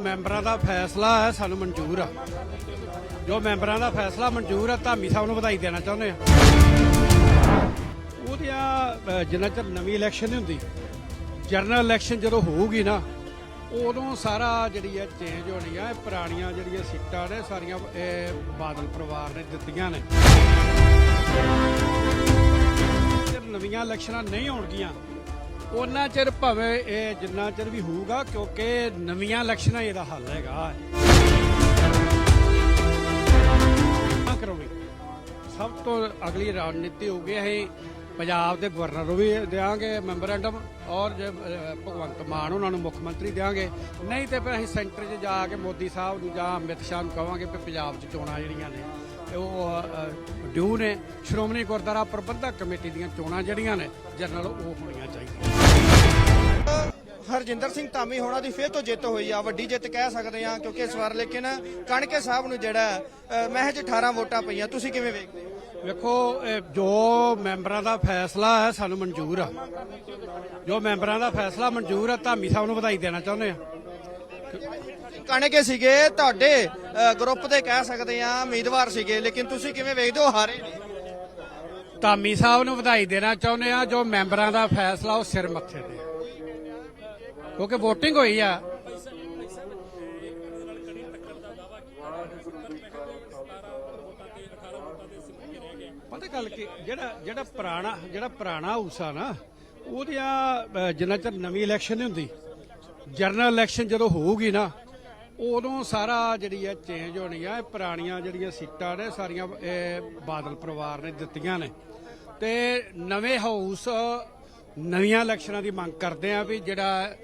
ਮੈਂਬਰਾਂ ਦਾ ਫੈਸਲਾ ਹੈ, ਸਾਨੂੰ ਮਨਜ਼ੂਰ ਆ। ਜੋ ਮੈਂਬਰਾਂ ਦਾ ਫੈਸਲਾ ਮਨਜ਼ੂਰ ਆ, ਧਾਮੀ ਸਾਹਿਬ ਨੂੰ ਵਧਾਈ ਦੇਣਾ ਚਾਹੁੰਦੇ ਆ। ਉਹਦੀਆਂ ਜਿੰਨਾ ਚਿਰ ਨਵੀਂ ਇਲੈਕਸ਼ਨ ਨਹੀਂ ਹੁੰਦੀ, ਜਨਰਲ ਇਲੈਕਸ਼ਨ ਜਦੋਂ ਹੋਊਗੀ ਨਾ, ਉਦੋਂ ਸਾਰਾ ਜਿਹੜੀ ਹੈ ਚੇਂਜ ਹੋਣੀ ਆ ਪੁਰਾਣੀਆਂ ਜਿਹੜੀਆਂ ਸੀਟਾਂ ਨੇ, ਸਾਰੀਆਂ ਇਹ ਬਾਦਲ ਪਰਿਵਾਰ ਨੇ ਦਿੱਤੀਆਂ ਨੇ। ਨਵੀਆਂ ਇਲੈਕਸ਼ਨਾਂ ਨਹੀਂ ਹੋਣਗੀਆਂ ਉਹਨਾਂ ਚਿਰ ਭਾਵੇਂ ਇਹ ਜਿੰਨਾ ਚਿਰ ਵੀ ਹੋਊਗਾ, ਕਿਉਂਕਿ ਨਵੀਆਂ ਇਲੈਕਸ਼ਨਾਂ ਇਹਦਾ ਹੱਲ ਹੈਗਾ। ਨਾ ਕਰਾਉਣੀ ਸਭ ਤੋਂ ਅਗਲੀ ਰਣਨੀਤੀ ਹੋਊਗੀ ਅਸੀਂ ਪੰਜਾਬ ਦੇ ਗਵਰਨਰ ਨੂੰ ਵੀ ਦੇਾਂਗੇ ਮੈਮੋਰੈਂਡਮ ਔਰ ਜੇ ਭਗਵੰਤ ਮਾਨ ਉਹਨਾਂ ਨੂੰ ਮੁੱਖ ਮੰਤਰੀ ਦੇਾਂਗੇ ਨਹੀਂ ਤੇ ਫਿਰ ਅਸੀਂ ਸੈਂਟਰ 'ਚ ਜਾ ਕੇ ਮੋਦੀ ਸਾਹਿਬ ਨੂੰ ਜਾਂ ਅਮਿਤ ਸ਼ਾਹ ਨੂੰ ਕਹਾਂਗੇ ਕਿ ਪੰਜਾਬ 'ਚ ਚੋਣਾਂ ਜਿਹੜੀਆਂ ਨੇ ਉਹ ਡਿਊ ਨੇ। ਸ਼੍ਰੋਮਣੀ ਗੁਰਦੁਆਰਾ ਪ੍ਰਬੰਧਕ ਕਮੇਟੀ ਦੀਆਂ ਚੋਣਾਂ ਜਿਹੜੀਆਂ ਨੇ, ਜਨਰਲ ਉਹ ਹੋਣੀਆਂ ਚਾਹੀਦੀਆਂ। ਹਰਜਿੰਦਰ ਸਿੰਘ ਧਾਮੀ ਹੋਣਾ ਦੀ ਫੇਰ ਤੋਂ ਜਿੱਤ ਹੋਈ ਆ ਵੱਡੀ ਜਿੱਤ ਕਹਿ ਸਕਦੇ ਆ ਕਿਉਂਕਿ ਇਸ ਵਾਰ ਲੇਕਿਨ ਕਣਕੇ ਸਾਹਿਬ ਨੂੰ ਜਿਹੜਾ ਮਹਿਜ 18 ਵੋਟਾਂ ਪਈਆਂ ਤੁਸੀਂ ਕਿਵੇਂ ਵੇਖਦੇ ਹੋ? ਵੇਖੋ ਜੋ ਮੈਂਬਰਾਂ ਦਾ ਫੈਸਲਾ ਹੈ ਸਾਨੂੰ ਮਨਜ਼ੂਰ ਆ। ਜੋ ਮੈਂਬਰਾਂ ਦਾ ਫੈਸਲਾ ਮਨਜ਼ੂਰ ਆ ਧਾਮੀ ਸਾਹਿਬ ਨੂੰ ਵਧਾਈ ਦੇਣਾ ਚਾਹੁੰਦੇ ਆ। ਕਣਕੇ ਸੀਗੇ ਤੁਹਾਡੇ ਗਰੁੱਪ ਦੇ ਕਹਿ ਸਕਦੇ ਆ ਉਮੀਦਵਾਰ ਸੀਗੇ ਲੇਕਿਨ ਤੁਸੀਂ ਕਿਵੇਂ ਵੇਖਦੇ ਹੋ ਹਾਰੇ ਧਾਮੀ ਸਾਹਿਬ ਨੂੰ ਵਧਾਈ ਦੇਣਾ ਚਾਹੁੰਦੇ ਆ ਜੋ ਮੈਂਬਰਾਂ ਦਾ ਫੈਸਲਾ ਉਹ ਸਿਰ ਮੱਥੇ ਤੇ। ਕਿਉਂਕਿ VOTING ਹੋਈ ਆ। ਪਤਾ ਗੱਲ ਕਿ, ਜਿਹੜਾ ਜਿਹੜਾ ਪੁਰਾਣਾ ਜਿਹੜਾ ਪੁਰਾਣਾ ਹਾਊਸ ਆ ਨਾ ਉਹਦੀਆਂ ਜਿੰਨਾ ਚਿਰ ਨਵੀਂ ਇਲੈਕਸ਼ਨ ਨਹੀਂ ਹੁੰਦੀ ਜਨਰਲ ਇਲੈਕਸ਼ਨ ਜਦੋਂ ਹੋਊਗੀ ਨਾ, ਉਦੋਂ ਸਾਰਾ ਜਿਹੜੀ ਹੈ ਚੇਂਜ ਹੋਣੀ ਆ ਪੁਰਾਣੀਆਂ ਜਿਹੜੀਆਂ ਸੀਟਾਂ ਨੇ, ਸਾਰੀਆਂ ਬਾਦਲ ਪਰਿਵਾਰ ਨੇ ਦਿੱਤੀਆਂ ਨੇ। ਤੇ ਨਵੇਂ ਹਾਊਸ ਨਵੀਆਂ ਇਲੈਕਸ਼ਨਾਂ ਦੀ ਮੰਗ ਕਰਦੇ ਆ ਵੀ ਜਿਹੜਾ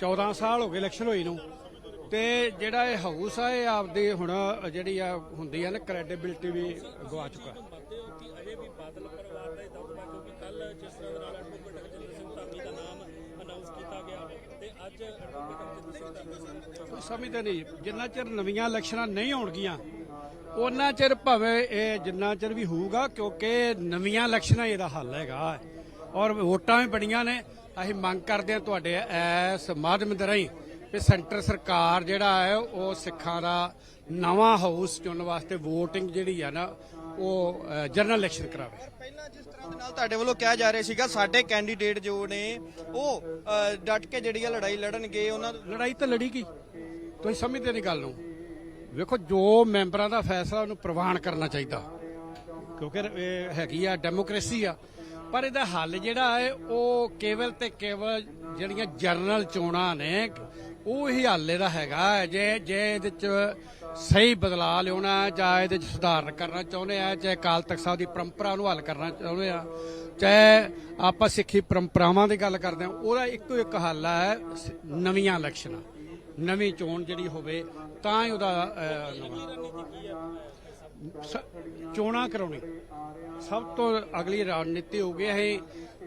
14 ਸਾਲ ਹੋ ਗਏ ਇਲੈਕਸ਼ਨ ਹੋਈ ਨੂੰ। ਤੇ ਜਿਹੜਾ ਇਹ ਹਾਊਸ ਆ, ਇਹ ਆਪਦੀ ਹੁਣ ਜਿਹੜੀ ਆ ਹੁੰਦੀ ਆ ਨਾ ਕ੍ਰੈਡੀਬਿਲਟੀ ਵੀ ਗਵਾ ਚੁੱਕਾ। ਅਜੇ ਵੀ ਬਾਦਲ ਪਰਿਵਾਰ ਦਾ ਹੀ ਕਿਉਂਕਿ ਕੱਲ ਜਿਸ ਤਰ੍ਹਾਂ ਨਾਲ ਐਡਵੋਕੇਟ ਹਰਜਿੰਦਰ ਸਿੰਘ ਧਾਮੀ ਦਾ ਨਾਮ ਅਨਾਉਂਸ ਕੀਤਾ ਗਿਆ ਤੇ ਅੱਜ ਐਡਵੋਕੇਟ ਸਮਝਦੇ ਨਹੀਂ, ਜਿੰਨਾ ਚਿਰ ਨਵੀਆਂ ਇਲੈਕਸ਼ਨਾਂ ਨਹੀਂ ਹੋਣਗੀਆਂ ਉਹਨਾਂ ਚਿਰ ਭਾਵੇਂ ਇਹ ਜਿੰਨਾ ਚਿਰ ਵੀ ਹੋਊਗਾ, ਕਿਉਂਕਿ ਨਵੀਆਂ ਇਲੈਕਸ਼ਨਾਂ ਇਹਦਾ ਹੱਲ ਹੈਗਾ। ਔਰ ਵੋਟਾਂ ਵੀ ਬੜੀਆਂ ਨੇ। ਅਸੀਂ ਮੰਗ ਕਰਦੇ ਹਾਂ ਤੁਹਾਡੇ ਇਸ ਮਾਧਿਅਮ ਦੇ ਰਾਹੀਂ ਕਿ ਸੈਂਟਰ ਸਰਕਾਰ ਜਿਹੜਾ ਹੈ ਉਹ ਸਿੱਖਾਂ ਦਾ ਨਵਾਂ ਹਾਊਸ ਚੁਣਨ ਵਾਸਤੇ VOTING ਜਿਹੜੀ ਆ ਨਾ ਉਹ ਜਨਰਲ ਇਲੈਕਸ਼ਨ ਕਰਾਵੇ। ਪਹਿਲਾਂ ਜਿਸ ਤਰ੍ਹਾਂ ਦੇ ਨਾਲ ਤੁਹਾਡੇ ਵੱਲੋਂ ਕਿਹਾ ਜਾ ਰਿਹਾ ਸੀਗਾ ਸਾਡੇ ਕੈਂਡੀਡੇਟ ਜੋ ਨੇ ਉਹ ਡਟ ਕੇ ਜਿਹੜੀ ਆ ਲੜਾਈ ਲੜਨਗੇ ਉਹਨਾਂ ਲੜਾਈ ਤਾਂ ਲੜੀ ਗਈ। ਤੁਸੀਂ ਸਮਝਦੇ ਨਹੀਂ ਗੱਲ ਨੂੰ। ਵੇਖੋ ਜੋ ਮੈਂਬਰਾਂ ਦਾ ਫੈਸਲਾ ਉਹਨੂੰ ਪ੍ਰਵਾਨ ਕਰਨਾ ਚਾਹੀਦਾ। ਕਿਉਂਕਿ ਇਹ ਹੈਗੀ ਆ ਡੈਮੋਕ੍ਰੇਸੀ ਆ। ਪਰ ਇਹਦਾ ਹੱਲ ਜਿਹੜਾ ਹੈ ਉਹ ਕੇਵਲ ਤੇ ਕੇਵਲ ਜਿਹੜੀਆਂ ਜਰਨਲ ਚੋਣਾਂ ਨੇ ਉਹ ਹੀ ਹੱਲ ਇਹਦਾ ਹੈਗਾ ਜੇ ਜੇ ਇਹਦੇ ਚ ਸਹੀ ਬਦਲਾਅ ਲਿਆਉਣਾ ਹੈ, ਜਾਂ ਇਹਦੇ ਚ ਸੁਧਾਰ ਕਰਨਾ ਚਾਹੁੰਦੇ ਆ ਚਾਹੇ ਅਕਾਲ ਤਖਤ ਸਾਹਿਬ ਦੀ ਪਰੰਪਰਾ ਨੂੰ ਹੱਲ ਕਰਨਾ ਚਾਹੁੰਦੇ ਆ ਚਾਹੇ ਆਪਾਂ ਸਿੱਖੀ ਪਰੰਪਰਾਵਾਂ ਦੀ ਗੱਲ ਕਰਦੇ ਆ ਉਹਦਾ ਇੱਕੋ ਇੱਕ ਹੱਲ ਹੈ ਨਵੀਆਂ ਇਲੈਕਸ਼ਨਾਂ। ਨਵੀਂ ਚੋਣ ਜਿਹੜੀ ਹੋਵੇ ਤਾਂ ਹੀ ਉਹਦਾ ਨਵਾਂ। ਚੋਣਾਂ ਕਰਾਉਣੀ। ਸਭ ਤੋਂ ਅਗਲੀ ਰਣਨੀਤੀ ਹੋਊਗੀ ਅਸੀਂ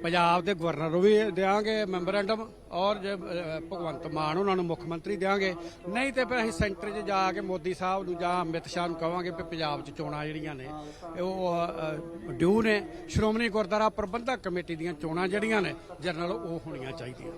ਪੰਜਾਬ ਦੇ ਗਵਰਨਰ ਨੂੰ ਵੀ ਦੇਾਂਗੇ ਮੈਮੋਰੈਂਡਮ, ਔਰ ਜੇ ਭਗਵੰਤ ਮਾਨ ਉਹਨਾਂ ਨੂੰ ਮੁੱਖ ਮੰਤਰੀ ਦੇਾਂਗੇ ਨਹੀਂ ਤੇ ਫਿਰ ਅਸੀਂ ਸੈਂਟਰ 'ਚ ਜਾ ਕੇ ਮੋਦੀ ਸਾਹਿਬ ਨੂੰ ਜਾਂ ਅਮਿਤ ਸ਼ਾਹ ਨੂੰ ਕਹਾਂਗੇ ਕਿ ਪੰਜਾਬ 'ਚ ਚੋਣਾਂ ਜਿਹੜੀਆਂ ਨੇ, ਉਹ ਡਿਊ ਨੇ। ਸ਼੍ਰੋਮਣੀ ਗੁਰਦੁਆਰਾ ਪ੍ਰਬੰਧਕ ਕਮੇਟੀ ਦੀਆਂ ਚੋਣਾਂ ਜਿਹੜੀਆਂ ਨੇ, ਜਨਰਲ ਉਹ ਹੋਣੀਆਂ ਚਾਹੀਦੀਆਂ।